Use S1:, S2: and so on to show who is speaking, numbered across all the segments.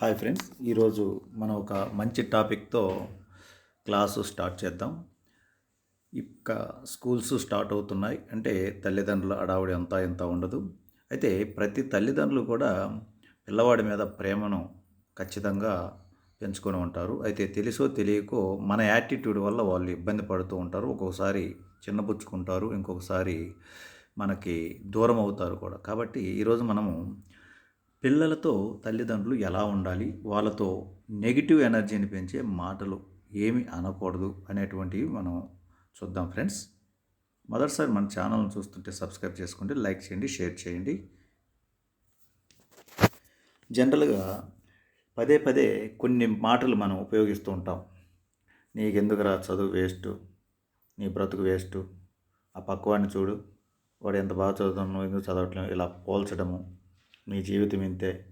S1: Hi friends ఈరోజు మనం ఒక మంచి టాపిక్తో క్లాసు స్టార్ట్ చేద్దాం. ఇక స్కూల్స్ స్టార్ట్ అవుతున్నాయి. అంటే తల్లిదండ్రుల అడావుడి అంతా ఇంత ఉండదు. అయితే ప్రతి తల్లిదండ్రులు కూడా పిల్లవాడి మీద ప్రేమను ఖచ్చితంగా పెంచుకొని ఉంటారు. అయితే తెలుసో తెలియకో మన యాటిట్యూడ్ వల్ల వాళ్ళు ఇబ్బంది పడుతూ ఉంటారు. ఒక్కొక్కసారి చిన్నపుచ్చుకుంటారు. ఇంకొకసారి మనకి దూరం అవుతారు కూడా. కాబట్టి ఈరోజు మనము పిల్లలతో తల్లిదండ్రులు ఎలా ఉండాలి? వాళ్ళతో నెగిటివ్ ఎనర్జీని పెంచే మాటలు ఏమి అనకూడదు అనేటువంటివి మనం చూద్దాం ఫ్రెండ్స్. మొదటిసారి మన ఛానల్ని చూస్తుంటే సబ్స్క్రైబ్ చేసుకోండి లైక్ చేయండి షేర్ చేయండి. జనరల్గా పదే పదే కొన్ని మాటలు మనం ఉపయోగిస్తూ ఉంటాం. నీకెందుకురా చదువు వేస్ట్? నీ బ్రతుకు వేస్ట్? ఆ పక్కవాడిని చూడు. వాడు ఎంత బాగా చదువుతాను నువ్వు ఎందుకు చదవట్లేదు ఇలా పోల్చడము. నీ జీవితం ఇంతే.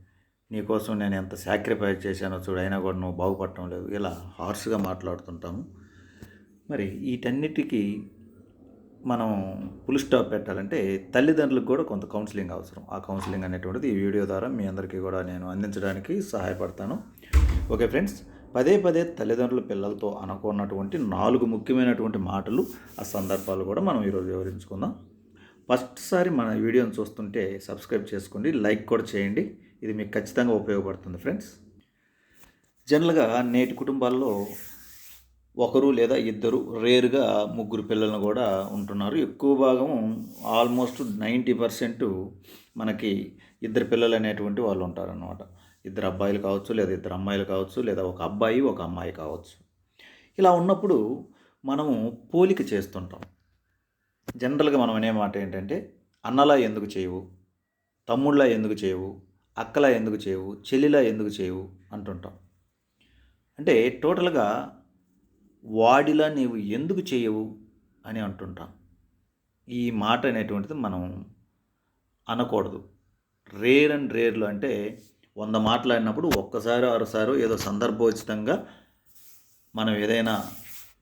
S1: నీకోసం నేను ఎంత సాక్రిఫైస్ చేశానో చూడు అయినా కూడా నువ్వు బాగుపడటం లేదు. ఇలా హార్స్గా మాట్లాడుతుంటాము. మరి వీటన్నిటికీ మనం ఫుల్ స్టాప్ పెట్టాలంటే తల్లిదండ్రులకు కూడా కొంత కౌన్సిలింగ్ అవసరం. ఆ కౌన్సిలింగ్ అనేటువంటిది ఈ వీడియో ద్వారా మీ అందరికీ కూడా నేను అందించడానికి సహాయపడతాను. ఓకే ఫ్రెండ్స్ పదే పదే తల్లిదండ్రుల పిల్లలతో అనుకున్నటువంటి నాలుగు ముఖ్యమైనటువంటి మాటలు ఆ సందర్భాలు కూడా మనం ఈరోజు వివరించుకుందాం. ఫస్ట్ సారి మన వీడియోని చూస్తుంటే సబ్స్క్రైబ్ చేసుకోండి లైక్ కూడా చేయండి. ఇది మీకు ఖచ్చితంగా ఉపయోగపడుతుంది ఫ్రెండ్స్. జనరల్గా నేటి కుటుంబాల్లో ఒకరు లేదా ఇద్దరు రేరుగా ముగ్గురు పిల్లలను కూడా ఉంటున్నారు. ఎక్కువ భాగం ఆల్మోస్ట్ నైంటీ పర్సెంట్ మనకి ఇద్దరు పిల్లలు అనేటువంటి వాళ్ళు ఉంటారనమాట ఇద్దరు అబ్బాయిలు కావచ్చు లేదా ఇద్దరు అమ్మాయిలు కావచ్చు లేదా ఒక అబ్బాయి ఒక అమ్మాయి కావచ్చు. ఇలా ఉన్నప్పుడు మనము పోలిక చేస్తుంటాం. జనరల్గా మనం అనే మాట ఏంటంటే అన్నలా ఎందుకు చేయవు? తమ్ముళ్ళ ఎందుకు చేయవు? అక్కలా ఎందుకు చేయవు? చెల్లిలా ఎందుకు చేయవు? అంటుంటాం. అంటే టోటల్గా వాడిలా నీవు ఎందుకు చేయవు? అని అంటుంటాం. ఈ మాట అనేటువంటిది మనం అనకూడదు. రేర్ అండ్ రేర్లు అంటే వంద మాట్లాడినప్పుడు ఒక్కసారి ఆరుసారి ఏదో సందర్భోచితంగా మనం ఏదైనా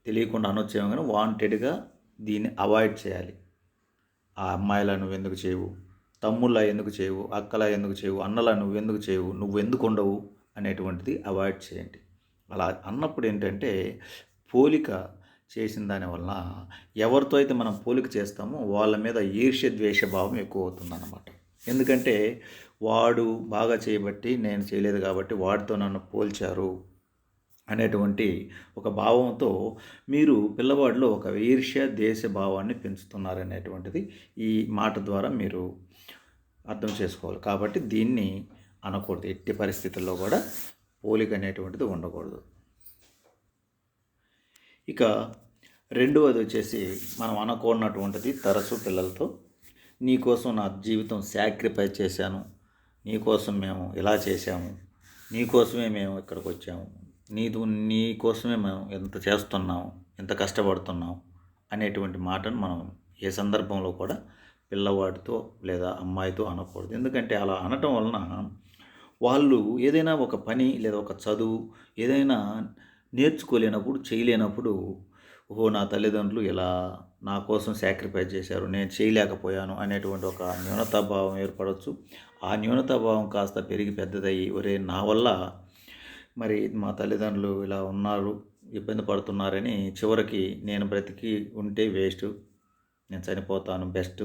S1: తెలియకుండా అనొచ్చేమో కానీ వాంటెడ్గా దీన్ని అవాయిడ్ చేయాలి. ఆ అమ్మాయిలా నువ్వు ఎందుకు చేయవు? తమ్ముళ్ళ ఎందుకు చేయవు? అక్కలా ఎందుకు చేయవు? అన్నలా నువ్వు ఎందుకు చేయవు? నువ్వు ఎందుకు ఉండవు అనేటువంటిది అవాయిడ్ చేయండి. అలా అన్నప్పుడు ఏంటంటే పోలిక చేసిన దానివల్ల ఎవరితో అయితే మనం పోలిక చేస్తామో వాళ్ళ మీద ఈర్ష్య ద్వేష భావం ఎక్కువ అవుతుందన్నమాట ఎందుకంటే వాడు బాగా చేయబట్టి నేను చేయలేదు కాబట్టి వాడితో నన్ను పోల్చారు. అనేటువంటి ఒక భావంతో మీరు పిల్లవాడిలో ఒక ఈర్ష్య దేశ భావాన్ని పెంచుతున్నారనేటువంటిది ఈ మాట ద్వారా మీరు అర్థం చేసుకోవాలి. కాబట్టి దీన్ని అనకూడదు. ఎట్టి పరిస్థితుల్లో కూడా పోలిక అనేటువంటిది ఉండకూడదు. ఇక రెండవది వచ్చేసి మనం అనకూడనటువంటిది తరచు పిల్లలతో నీకోసం నా జీవితం సాక్రిఫైస్ చేశాను. నీకోసం మేము ఇలా చేశాము. నీకోసమే మేము ఇక్కడికి వచ్చాము. నీదు నీ కోసమే మేము ఎంత చేస్తున్నాం ఎంత కష్టపడుతున్నాం అనేటువంటి మాటను మనం ఏ సందర్భంలో కూడా పిల్లవాడితో లేదా అమ్మాయితో అనకూడదు. ఎందుకంటే అలా అనటం వలన వాళ్ళు ఏదైనా ఒక పని లేదా ఒక చదువు ఏదైనా నేర్చుకోలేనప్పుడు చేయలేనప్పుడు ఓహో నా తల్లిదండ్రులు ఇలా నా కోసం సాక్రిఫైస్ చేశారు నేను చేయలేకపోయాను అనేటువంటి ఒక న్యూనతాభావం ఏర్పడవచ్చు ఆ న్యూనతాభావం కాస్త పెరిగి పెద్దదయ్యి ఒరే నా వల్ల మరి మా తల్లిదండ్రులు ఇలా ఉన్నారు ఇబ్బంది పడుతున్నారని చివరికి నేను బ్రతికి ఉంటే వేస్ట్ నేను చనిపోతాను బెస్ట్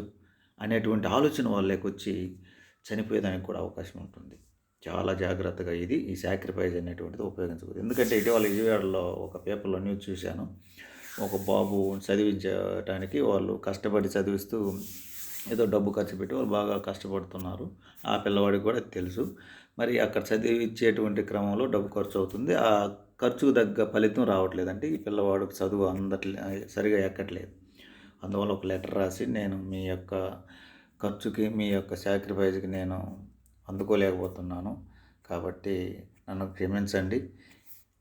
S1: అనేటువంటి ఆలోచన వాళ్ళకి వచ్చి చనిపోయేదానికి కూడా అవకాశం ఉంటుంది. చాలా జాగ్రత్తగా ఇది ఈ సాక్రిఫైస్ అనేటువంటిది ఉపయోగించకూడదు. ఎందుకంటే ఇటీవల విజయవాడలో ఒక పేపర్లో న్యూస్ చూశాను. ఒక బాబు చదివించడానికి వాళ్ళు కష్టపడి చదివిస్తూ ఏదో డబ్బు ఖర్చు పెట్టి వాళ్ళు బాగా కష్టపడుతున్నారు. ఆ పిల్లవాడికి కూడా తెలుసు. మరి అక్కడ చదివించేటువంటి క్రమంలో డబ్బు ఖర్చు అవుతుంది. ఆ ఖర్చుకు తగ్గ ఫలితం రావట్లేదంటే ఈ పిల్లవాడికి చదువు అందట్లే సరిగా ఎక్కట్లేదు. అందువల్ల ఒక లెటర్ రాసి నేను మీ యొక్క ఖర్చుకి మీ యొక్క సాక్రిఫైస్కి నేను అందుకోలేకపోతున్నాను. కాబట్టి నన్ను క్షమించండి.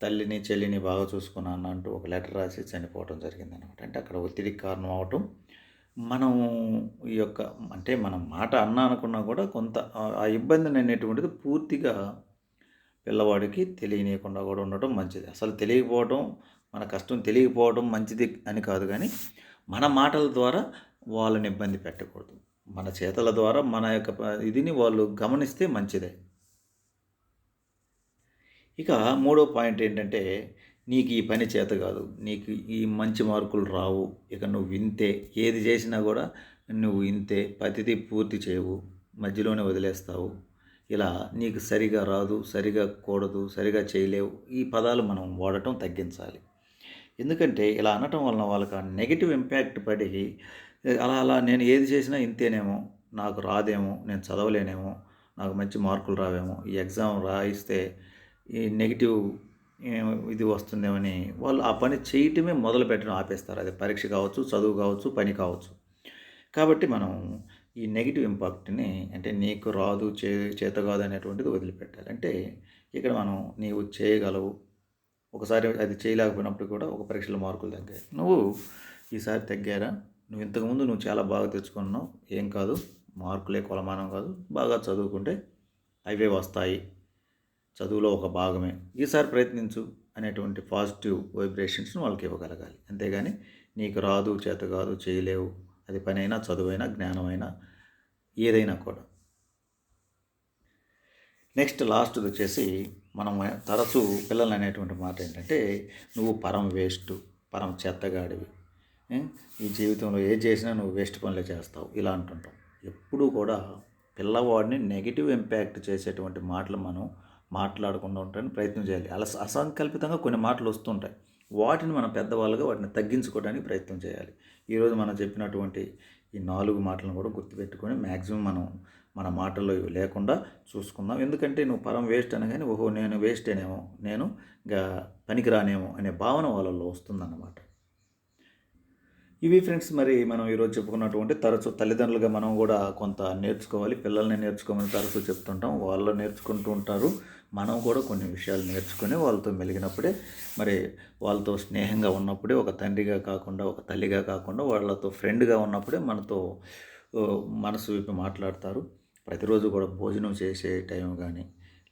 S1: తల్లిని చెల్లిని బాగా చూసుకున్నాను అంటూ ఒక లెటర్ రాసి చనిపోవడం జరిగింది అనమాట అంటే అక్కడ ఒత్తిడికి కారణం అవటం మనం ఈ యొక్క అంటే మనం మాట అన్నా అనుకున్నా కూడా కొంత ఆ ఇబ్బందిని అనేటువంటిది పూర్తిగా పిల్లవాడికి తెలియనీయకుండా కూడా ఉండటం మంచిది. అసలు తెలియకపోవడం మన కష్టం తెలియకపోవడం మంచిది అని కాదు కానీ మన మాటల ద్వారా వాళ్ళని ఇబ్బంది పెట్టకూడదు. మన చేతల ద్వారా మన యొక్క ఇదిని వాళ్ళు గమనిస్తే మంచిదే. ఇక మూడో పాయింట్ ఏంటంటే నీకు ఈ పని చేత కాదు. నీకు ఈ మంచి మార్కులు రావు. ఇక నువ్వు ఇంతే ఏది చేసినా కూడా నువ్వు ఇంతే ప్రతిదీ పూర్తి చేయవు. మధ్యలోనే వదిలేస్తావు. ఇలా నీకు సరిగా రాదు సరిగా కూడదు సరిగా చేయలేవు. ఈ పదాలు మనం వాడటం తగ్గించాలి. ఎందుకంటే ఇలా అనటం వలన వాళ్ళకి ఆ నెగిటివ్ ఇంపాక్ట్ పడి అలా అలా నేను ఏది చేసినా ఇంతేనేమో నాకు రాదేమో నేను చదవలేనేమో నాకు మంచి మార్కులు రావేమో ఈ ఎగ్జామ్ రాయిస్తే ఈ నెగిటివ్ ఇది వస్తుందేమని వాళ్ళు ఆ పని చేయటమే మొదలు పెట్టడం ఆపేస్తారు. అది పరీక్ష కావచ్చు చదువు కావచ్చు పని కావచ్చు. కాబట్టి మనం ఈ నెగిటివ్ ఇంపాక్ట్ని అంటే నీకు రాదు చే చేత కాదు అనేటువంటిది వదిలిపెట్టాలి. అంటే ఇక్కడ మనం నీవు చేయగలవు. ఒకసారి అది చేయలేకపోయినప్పుడు కూడా ఒక పరీక్షలో మార్కులు తగ్గాయి. నువ్వు ఈసారి తగ్గారా? నువ్వు ఇంతకుముందు నువ్వు చాలా బాగా తెచ్చుకున్నావు. ఏం కాదు. మార్కులే కొలమానం కాదు. బాగా చదువుకుంటే అవే వస్తాయి. చదువులో ఒక భాగమే. ఈసారి ప్రయత్నించు అనేటువంటి పాజిటివ్ వైబ్రేషన్స్ని వాళ్ళకి ఇవ్వగలగాలి. అంతేగాని నీకు రాదు చేత కాదు చేయలేవు అది పనైనా చదువైనా జ్ఞానమైనా ఏదైనా కూడా. నెక్స్ట్ లాస్ట్ది వచ్చేసి మనం తరచూ పిల్లలు అనేటువంటి మాట ఏంటంటే నువ్వు పరం వేస్ట్ పరం చెత్తగాడివి. ఈ జీవితంలో ఏ చేసినా నువ్వు వేస్ట్ పనులే చేస్తావు. ఇలా అంటుంటాం. ఎప్పుడూ కూడా పిల్లవాడిని నెగిటివ్ ఇంపాక్ట్ చేసేటువంటి మాటలు మనం మాట్లాడకుండా ఉండడానికి ప్రయత్నం చేయాలి. అలా అసంకల్పితంగా కొన్ని మాటలు వస్తుంటాయి వాటిని మనం పెద్దవాళ్ళుగా వాటిని తగ్గించుకోవడానికి ప్రయత్నం చేయాలి. ఈరోజు మనం చెప్పినటువంటి ఈ నాలుగు మాటలను కూడా గుర్తుపెట్టుకొని మ్యాక్సిమం మనం మన మాటల్లో ఇవి లేకుండా చూసుకుందాం. ఎందుకంటే నువ్వు పరం వేస్ట్ అనగానే ఓహో నేను వేస్టేనేమో నేను ఇంకా పనికిరానేమో అనే భావన వాళ్ళల్లో వస్తుందన్నమాట. ఇవి ఫ్రెండ్స్ మరి మనం ఈరోజు చెప్పుకున్నటువంటి తరచు తల్లిదండ్రులుగా మనం కూడా కొంత నేర్చుకోవాలి. పిల్లల్ని నేర్చుకోమని తరచు చెప్తుంటాం. వాళ్ళు నేర్చుకుంటూ ఉంటారు. మనం కూడా కొన్ని విషయాలు నేర్చుకుని వాళ్ళతో మెలిగినప్పుడే మరి వాళ్ళతో స్నేహంగా ఉన్నప్పుడే ఒక తండ్రిగా కాకుండా ఒక తల్లిగా కాకుండా వాళ్ళతో ఫ్రెండ్గా ఉన్నప్పుడే మనతో మనసు విప్పి మాట్లాడతారు. ప్రతిరోజు కూడా భోజనం చేసే టైం కానీ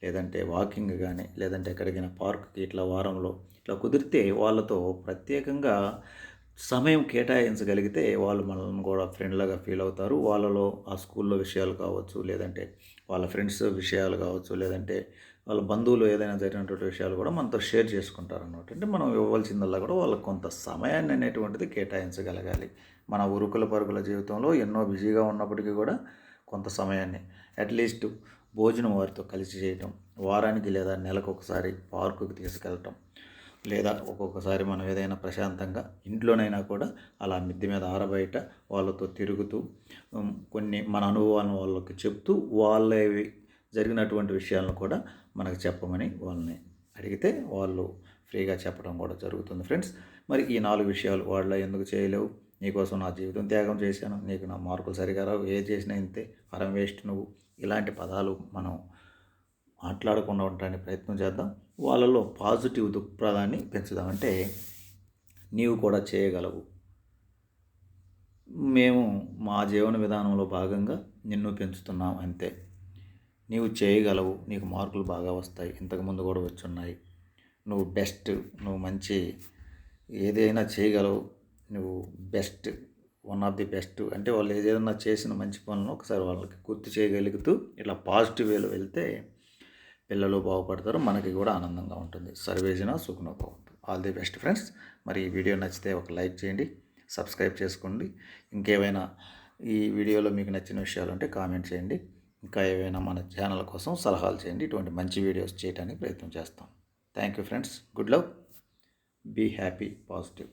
S1: లేదంటే వాకింగ్ కానీ లేదంటే ఎక్కడికైనా పార్క్కి ఇట్లా వారంలో ఇట్లా కుదిరితే వాళ్ళతో ప్రత్యేకంగా సమయం కేటాయించగలిగితే వాళ్ళు మనల్ని కూడా ఫ్రెండ్లాగా ఫీల్ అవుతారు. వాళ్ళలో ఆ స్కూల్లో విషయాలు కావచ్చు లేదంటే వాళ్ళ ఫ్రెండ్స్ విషయాలు కావచ్చు లేదంటే వాళ్ళ బంధువులు ఏదైనా జరిగినటువంటి విషయాలు కూడా మనతో షేర్ చేసుకుంటారు అనమాట అంటే మనం ఇవ్వాల్సిందల్లా కూడా వాళ్ళకి కొంత సమయాన్ని అనేటువంటిది కేటాయించగలగాలి. మన ఉరుకుల పరుగుల జీవితంలో ఎన్నో బిజీగా ఉన్నప్పటికీ కూడా కొంత సమయాన్ని అట్లీస్ట్ భోజనం వారితో కలిసి చేయటం వారానికి లేదా నెలకు ఒకసారి పార్కుకి తీసుకెళ్ళటం లేదా ఒక్కొక్కసారి మనం ఏదైనా ప్రశాంతంగా ఇంట్లోనైనా కూడా అలా మిద్దె మీద ఆరబయట వాళ్ళతో తిరుగుతూ కొన్ని మన అనుభవాలను వాళ్ళకి చెప్తూ వాళ్ళవి జరిగినటువంటి విషయాలను కూడా మనకు చెప్పమని వాళ్ళని అడిగితే వాళ్ళు ఫ్రీగా చెప్పడం కూడా జరుగుతుంది ఫ్రెండ్స్. మరి ఈ నాలుగు విషయాలు వాళ్ళ ఎందుకు చేయలేవు? నీకోసం నా జీవితం త్యాగం చేశాను. నీకు నా మార్కులు సరిగా రావు. ఏ చేసినా ఇంతే. పరం వేస్ట్ నువ్వు. ఇలాంటి పదాలు మనం మాట్లాడకుండా ఉండడానికి ప్రయత్నం చేద్దాం. వాళ్ళలో పాజిటివ్ దృక్పథాన్ని పెంచుదామంటే నీవు కూడా చేయగలవు. మేము మా జీవన విధానంలో భాగంగా నిన్ను పెంచుతున్నాం అంతే. నీవు చేయగలవు నీకు మార్కులు బాగా వస్తాయి ఇంతకుముందు కూడా వచ్చున్నాయి. నువ్వు బెస్ట్ నువ్వు మంచి ఏదైనా చేయగలవు నువ్వు best one of the best అంటే వాళ్ళు ఏదైనా చేసిన మంచి పనులను ఒకసారి వాళ్ళకి గుర్తు చేయగలుగుతూ ఇట్లా పాజిటివ్ వేలో వెళ్తే పిల్లలు బాగుపడతారు మనకి కూడా ఆనందంగా ఉంటుంది. సర్వేజన సుఖన బాగుంటుంది ఆల్ ది బెస్ట్ ఫ్రెండ్స్ మరి ఈ వీడియో నచ్చితే ఒక లైక్ చేయండి సబ్స్క్రైబ్ చేసుకోండి. ఇంకేమైనా ఈ వీడియోలో మీకు నచ్చిన విషయాలు ఉంటే కామెంట్ చేయండి. ఇంకా ఏవైనా మన ఛానల్ కోసం సలహాలు చేయండి ఇటువంటి మంచి వీడియోస్ చేయడానికి ప్రయత్నం చేస్తాం. Thank you friends good love be happy positive